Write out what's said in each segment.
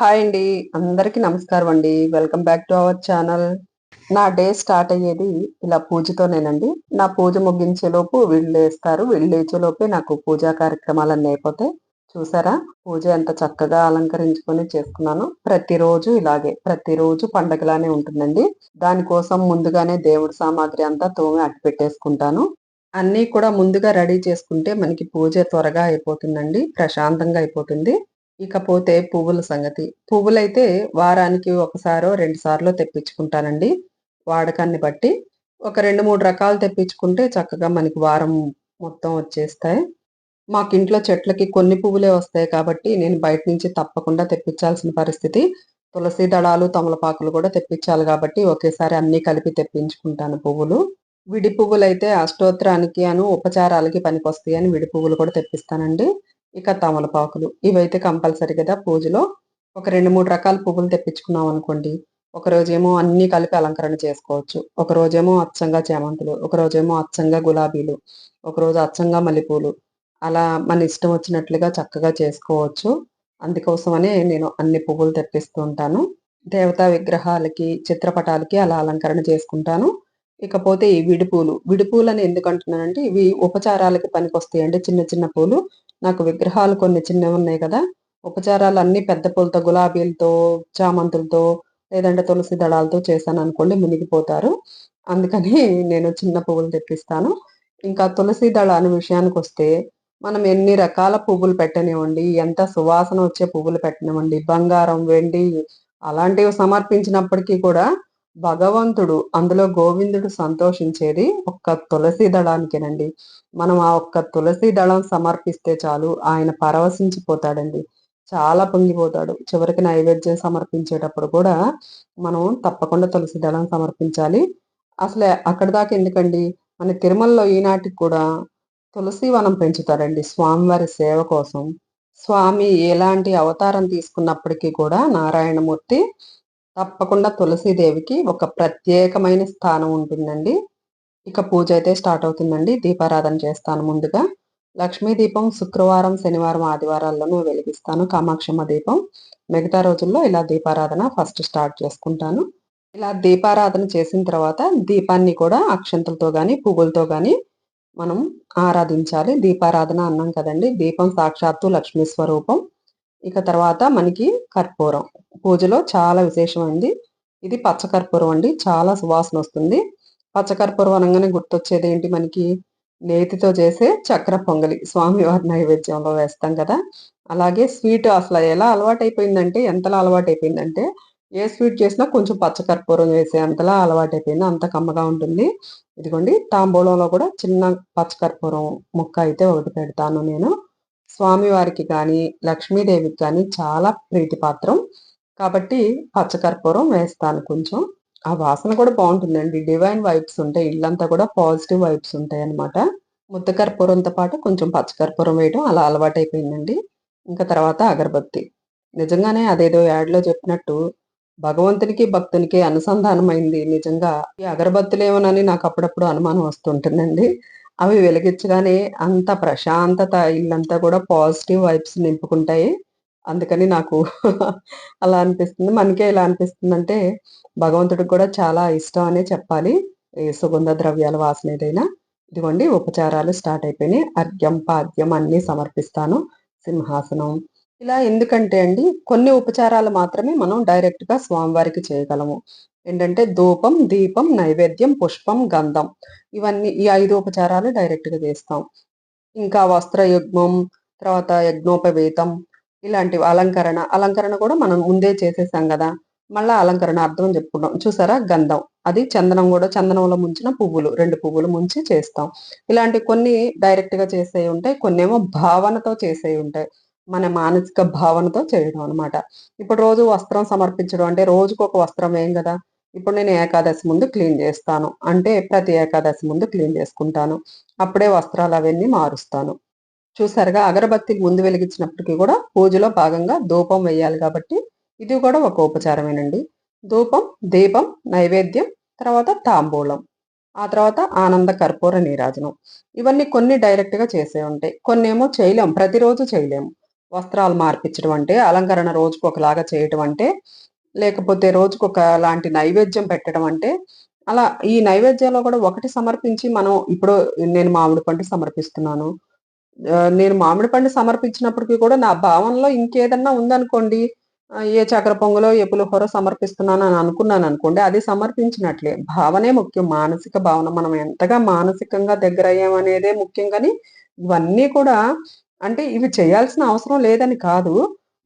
Hi అండి. అందరికీ నమస్కారం అండి. Welcome back to our channel. నా డే స్టార్ట్ అయ్యేది ఇలా పూజతోనేనండి. నా పూజ ముగించేలోపు వీళ్ళు లేస్తారు. వీళ్ళు లేచేలోపే నాకు పూజా కార్యక్రమాలన్నీ అయిపోతాయి. చూసారా? పూజ ఎంత చక్కగా అలంకరించుకొని చేసుకున్నాను ప్రతిరోజు ఇలాగే. ప్రతిరోజు పండగలానే ఉంటుందండి. దానికోసం ముందుగానే దేవుడి సామాగ్రి అంతా తోమి అట్టు పెట్టేసుకుంటాను. అన్నీ కూడా ముందుగా రెడీ చేసుకుంటే మనకి పూజ త్వరగా అయిపోతుందండి. ప్రశాంతంగా అయిపోతుంది. ఇకపోతే పువ్వుల సంగతి. పువ్వులైతే వారానికి ఒకసారో రెండు సార్లు తెప్పించుకుంటానండి. వాడకాన్ని బట్టి ఒక రెండు మూడు రకాలు తెప్పించుకుంటే చక్కగా మనకి వారం మొత్తం వచ్చేస్తాయి. మాకు ఇంట్లో చెట్లకి కొన్ని పువ్వులే వస్తాయి కాబట్టి నేను బయట నుంచి తప్పకుండా తెప్పించాల్సిన పరిస్థితి. తులసి దళాలు తమలపాకులు కూడా తెప్పించాలి కాబట్టి ఒకేసారి అన్నీ కలిపి తెప్పించుకుంటాను పువ్వులు. విడి పువ్వులు అయితే అష్టోత్తరానికి అను ఉపచారాలకి పనికొస్తాయి అని విడి పువ్వులు కూడా తెప్పిస్తానండి. ఇక తమలపాకులు. ఇవైతే కంపల్సరీ కదా పూజలో. ఒక రెండు మూడు రకాల పువ్వులు తెప్పించుకున్నాం అనుకోండి. ఒక రోజేమో అన్ని కలిపి అలంకరణ చేసుకోవచ్చు. ఒక రోజేమో అచ్చంగా చేమంతులు ఒక రోజేమో అచ్చంగా గులాబీలు ఒక రోజు అచ్చంగా మల్లెపూలు. అలా మన ఇష్టం వచ్చినట్లుగా చక్కగా చేసుకోవచ్చు. అందుకోసమనే నేను అన్ని పువ్వులు తెప్పిస్తూ ఉంటాను. దేవతా విగ్రహాలకి చిత్రపటాలకి అలా అలంకరణ చేసుకుంటాను. ఇకపోతే ఈ విడిపూలు. విడిపూలు అని ఎందుకు అంటున్నానంటే ఇవి ఉపచారాలకి పనికొస్తాయండి చిన్న చిన్న పూలు. నాకు విగ్రహాలు కొన్ని చిన్నవి ఉన్నాయి కదా. ఉపచారాలు అన్ని పెద్ద పూలతో గులాబీలతో చామంతులతో లేదంటే తులసి దళాలతో చేశాను అనుకోండి మునిగిపోతారు. అందుకని నేను చిన్న పువ్వులు తెప్పిస్తాను. ఇంకా తులసి దళాన్ని విషయానికి వస్తే మనం ఎన్ని రకాల పువ్వులు పెట్టనివ్వండి ఎంత సువాసన వచ్చే పువ్వులు పెట్టనివ్వండి బంగారం వెండి అలాంటివి సమర్పించినప్పటికీ కూడా భగవంతుడు అందులో గోవిందుడు సంతోషించేది ఒక్క తులసి దళానికేనండి. మనం ఆ ఒక్క తులసి దళం సమర్పిస్తే చాలు ఆయన పరవశించిపోతాడండి. చాలా పొంగిపోతాడు. చివరికి నైవేద్యం సమర్పించేటప్పుడు కూడా మనం తప్పకుండా తులసి దళం సమర్పించాలి. అసలే అక్కడ దాకా ఎందుకండి? మన తిరుమలలో ఈనాటికి కూడా తులసి వనం పెంచుతారండి స్వామివారి సేవ కోసం. స్వామి ఎలాంటి అవతారం తీసుకున్నప్పటికీ కూడా నారాయణమూర్తి తప్పకుండా తులసీదేవికి ఒక ప్రత్యేకమైన స్థానం ఉంటుందండి. ఇక పూజ అయితే స్టార్ట్ అవుతుందండి. దీపారాధన చేస్తాను ముందుగా. లక్ష్మీ దీపం శుక్రవారం శనివారం ఆదివారాల్లోనూ వెలిగిస్తాను. కామాక్షమ్మ దీపం. మిగతా రోజుల్లో ఇలా దీపారాధన ఫస్ట్ స్టార్ట్ చేసుకుంటాను. ఇలా దీపారాధన చేసిన తర్వాత దీపాన్ని కూడా అక్షంతలతో కానీ పువ్వులతో కానీ మనం ఆరాధించాలి. దీపారాధన అన్నాం కదండి. దీపం సాక్షాత్తు లక్ష్మీ స్వరూపం. ఇక తర్వాత మనకి కర్పూరం. పూజలో చాలా విశేషమైంది. ఇది పచ్చకర్పూరం అండి. చాలా సువాసన వస్తుంది. పచ్చకర్పూరం అనగానే గుర్తొచ్చేది ఏంటి? మనకి నేతితో చేసే చక్ర పొంగలి. స్వామివారి నైవేద్యంలో వేస్తాం కదా. అలాగే స్వీట్ అసలు ఎలా అలవాటైపోయిందంటే ఎంతలా అలవాటైపోయిందంటే ఏ స్వీట్ చేసినా కొంచెం పచ్చకర్పూరం వేసే అంతలా అలవాటైపోయింది. అంత కమ్మగా ఉంటుంది. ఇదిగోండి తాంబూలంలో కూడా చిన్న పచ్చకర్పూరం ముక్క అయితే ఒకటి పెడతాను నేను. స్వామివారికి కానీ లక్ష్మీదేవికి కానీ చాలా ప్రీతిపాత్రం. కాబట్టి పచ్చకర్పూరం వేస్తాను కొంచెం. ఆ వాసన కూడా బాగుంటుందండి. డివైన్ వైబ్స్ ఉంటాయి. ఇల్లంతా కూడా పాజిటివ్ వైబ్స్ ఉంటాయి అనమాట ముద్దకర్పూరంతో పాటు కొంచెం పచ్చకర్పూరం వేయడం అలా అలవాటైపోయిందండి. ఇంకా తర్వాత అగరబత్తి. నిజంగానే అదేదో యాడ్లో చెప్పినట్టు భగవంతునికి భక్తునికి అనుసంధానమైంది. నిజంగా ఈ అగరబత్తులేమోనని నాకు అప్పుడప్పుడు అనుమానం వస్తుంటుందండి. అవి వెలిగించగానే అంత ప్రశాంతత ఇల్లంతా కూడా పాజిటివ్ వైబ్స్ నింపుకుంటాయి. అందుకని నాకు అలా అనిపిస్తుంది. మనకే ఇలా అనిపిస్తుందంటే భగవంతుడికి కూడా చాలా ఇష్టం అనే చెప్పాలి. ఈ సుగంధ ద్రవ్యాల వాసన ఏదైనా. ఇదిగోండి ఉపచారాలు స్టార్ట్ అయిపోయినాయి. అర్ఘ్యం పాద్యం అన్ని సమర్పిస్తాను. సింహాసనం. ఇలా ఎందుకంటే అండి కొన్ని ఉపచారాలు మాత్రమే మనం డైరెక్ట్గా స్వామివారికి చేయగలము. ఏంటంటే ధూపం దీపం నైవేద్యం పుష్పం గంధం. ఇవన్నీ ఈ ఐదు ఉపచారాలు డైరెక్ట్గా చేస్తాం. ఇంకా వస్త్ర యజ్ఞం తర్వాత యజ్ఞోపవేతం ఇలాంటివి అలంకరణ. అలంకరణ కూడా మనం ముందే చేసేసాం కదా. మళ్ళీ అలంకరణ అర్థం చెప్పుకుంటాం. చూసారా? గంధం. అది చందనం కూడా చందనంలో ముంచిన పువ్వులు రెండు పువ్వులు ముంచి చేస్తాం. ఇలాంటి కొన్ని డైరెక్ట్గా చేసే ఉంటాయి. కొన్ని ఏమో భావనతో చేసే ఉంటాయి. మన మానసిక భావనతో చేయడం అనమాట ఇప్పుడు రోజు వస్త్రం సమర్పించడం అంటే రోజుకు ఒక వస్త్రం ఏం కదా? ఇప్పుడు నేను ఏకాదశి ముందు క్లీన్ చేస్తాను. అంటే ప్రతి ఏకాదశి ముందు క్లీన్ చేసుకుంటాను. అప్పుడే వస్త్రాలు అవన్నీ మారుస్తాను. చూసారుగా అగరబత్తికి ముందు వెలిగించినప్పటికీ కూడా పూజలో భాగంగా ధూపం వేయాలి కాబట్టి ఇది కూడా ఒక ఉపచారమేనండి. ధూపం దీపం నైవేద్యం తర్వాత తాంబూలం ఆ తర్వాత ఆనంద కర్పూర నీరాజనం. ఇవన్నీ కొన్ని డైరెక్ట్గా చేసే ఉంటాయి. కొన్ని ఏమో చేయలేం. ప్రతిరోజు చేయలేము వస్త్రాలు మార్పించడం అంటే అలంకరణ రోజుకు ఒకలాగా చేయటం అంటే లేకపోతే రోజుకు ఒక లాంటి నైవేద్యం పెట్టడం అంటే అలా ఈ నైవేద్యాల్లో కూడా ఒకటి సమర్పించి మనం ఇప్పుడు నేను మామిడి పండు సమర్పిస్తున్నాను. నేను మామిడి పండు సమర్పించినప్పటికీ కూడా నా భావనలో ఇంకేదన్నా ఉందనుకోండి ఏ చక్ర పొంగులో ఏ పులిహోర సమర్పిస్తున్నాను అని అనుకున్నాను అనుకోండి అది సమర్పించినట్లే. భావనే ముఖ్యం. మానసిక భావన మనం ఎంతగా మానసికంగా దగ్గర అయ్యామనేదే ముఖ్యం కానీ ఇవన్నీ కూడా అంటే ఇవి చేయాల్సిన అవసరం లేదని కాదు.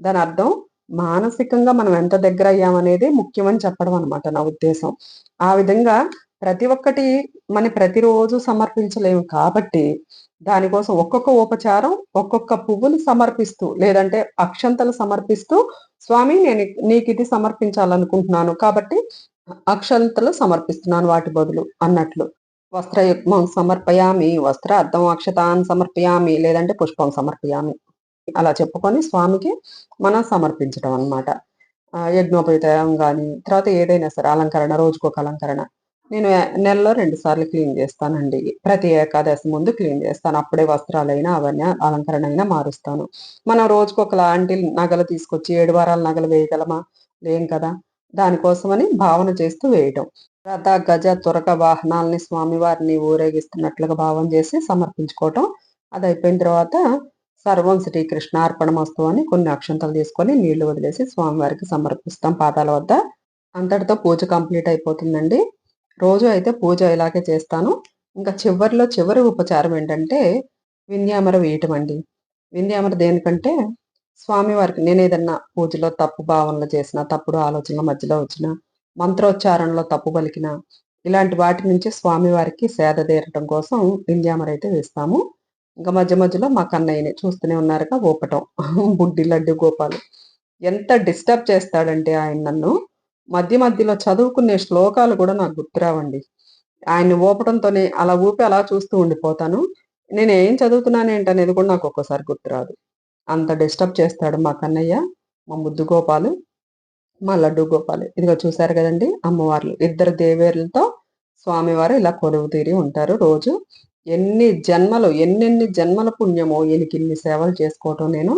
దాని అర్థం మానసికంగా మనం ఎంత దగ్గర అయ్యామనేది ముఖ్యమని చెప్పడం అనమాట నా ఉద్దేశం. ఆ విధంగా ప్రతి ఒక్కటి మన ప్రతిరోజు సమర్పించలేము కాబట్టి దానికోసం ఒక్కొక్క ఉపచారం ఒక్కొక్క పువ్వులు సమర్పిస్తూ లేదంటే అక్షంతలు సమర్పిస్తూ స్వామి నేను నీకు ఇది సమర్పించాలనుకుంటున్నాను కాబట్టి అక్షంతలు సమర్పిస్తున్నాను వాటి బదులు అన్నట్లు. వస్త్రయుగ్మం సమర్పయామి వస్త్ర అర్థం అక్షతాన్ సమర్పయామి లేదంటే పుష్పం సమర్పయామి. అలా చెప్పుకొని స్వామికి మనం సమర్పించడం అనమాట యజ్ఞోపేతం కానీ తర్వాత ఏదైనా సరే అలంకరణ రోజుకొక అలంకరణ. నేను నెలలో రెండు సార్లు క్లీన్ చేస్తానండి. ప్రతి ఏకాదశి ముందు క్లీన్ చేస్తాను. అప్పుడే వస్త్రాలైనా అవన్నీ అలంకరణ అయినా మారుస్తాను. మనం రోజుకొక లాంటి నగలు తీసుకొచ్చి ఏడు వారాల నగలు వేయగలమా? లేం కదా. దానికోసమని భావన చేస్తూ వేయటం. రథ గజ తురక వాహనాలని స్వామివారిని ఊరేగిస్తున్నట్లుగా భావం చేసి సమర్పించుకోవటం. అది అయిపోయిన తర్వాత సర్వం శ్రీకృష్ణ అర్పణమస్తు అని కొన్ని అక్షంతలు తీసుకొని నీళ్ళు వదిలేసి స్వామివారికి సమర్పిస్తాం పాదాల వద్ద. అంతటితో పూజ కంప్లీట్ అయిపోతుందండి. రోజు అయితే పూజ ఇలాగే చేస్తాను. ఇంకా చివరిలో చివరి ఉపచారం ఏంటంటే వింధ్యామర వేయటం అండి. వింధ్యామర దేనికంటే స్వామివారికి నేను ఏదన్నా పూజలో తప్పు భావనలు చేసిన తప్పుడు ఆలోచనల మధ్యలో వచ్చిన మంత్రోచ్చారణలో తప్పు పలికిన ఇలాంటి వాటి నుంచి స్వామివారికి సేద తీరటం కోసం వింధ్యామర అయితే వేస్తాము. ఇంకా మధ్య మధ్యలో మా కన్నయ్యని చూస్తూనే ఉన్నారుగా ఊపటం బుడ్డి లడ్డు గోపాలు. ఎంత డిస్టర్బ్ చేస్తాడంటే ఆయన నన్ను. మధ్య మధ్యలో చదువుకునే శ్లోకాలు కూడా నాకు గుర్తురావండి ఆయన్ని ఊపటంతోనే అలా ఊపి అలా చూస్తూ ఉండిపోతాను. నేను ఏం చదువుతున్నానేంటి అనేది కూడా నాకు ఒక్కోసారి గుర్తురాదు అంత డిస్టర్బ్ చేస్తాడు మా కన్నయ్య మా ముద్దు గోపాలు మా లడ్డు గోపాలు. ఇదిగో చూశారు కదండి అమ్మవార్లు. ఇద్దరు దేవేర్లతో స్వామివారు ఇలా కొలువు తీరి ఉంటారు రోజు. ఎన్ని జన్మలు ఎన్నెన్ని జన్మల పుణ్యమో ఈయనకి ఇన్ని సేవలు చేసుకోవటం నేను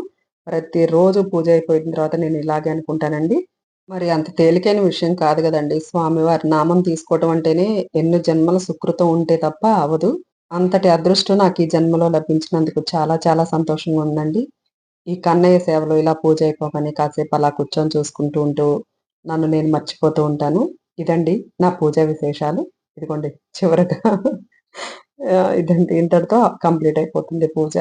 ప్రతిరోజు పూజ అయిపోయిన తర్వాత నేను ఇలాగే అనుకుంటానండి. మరి అంత తేలికైన విషయం కాదు కదండి. స్వామివారి నామం తీసుకోవటం అంటేనే ఎన్ని జన్మల సుకృతం ఉంటే తప్ప అవదు అంతటి అదృష్టం నాకు ఈ జన్మలో లభించినందుకు చాలా చాలా సంతోషంగా ఉందండి. ఈ కన్నయ్య సేవలో ఇలా పూజ అయిపోగానే కాసేపు అలా కూర్చొని చూసుకుంటూ ఉంటూ నన్ను నేను మర్చిపోతూ ఉంటాను. ఇదండి నా పూజా విశేషాలు. ఇదిగోండి చివరగా ఇదంటే ఇంతటితో కంప్లీట్ అయిపోతుంది పూజ.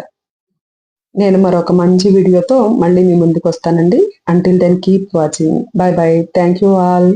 నేను మరొక మంచి వీడియోతో మళ్ళీ మీ ముందుకు వస్తానండి. Until then keep watching bye bye thank you all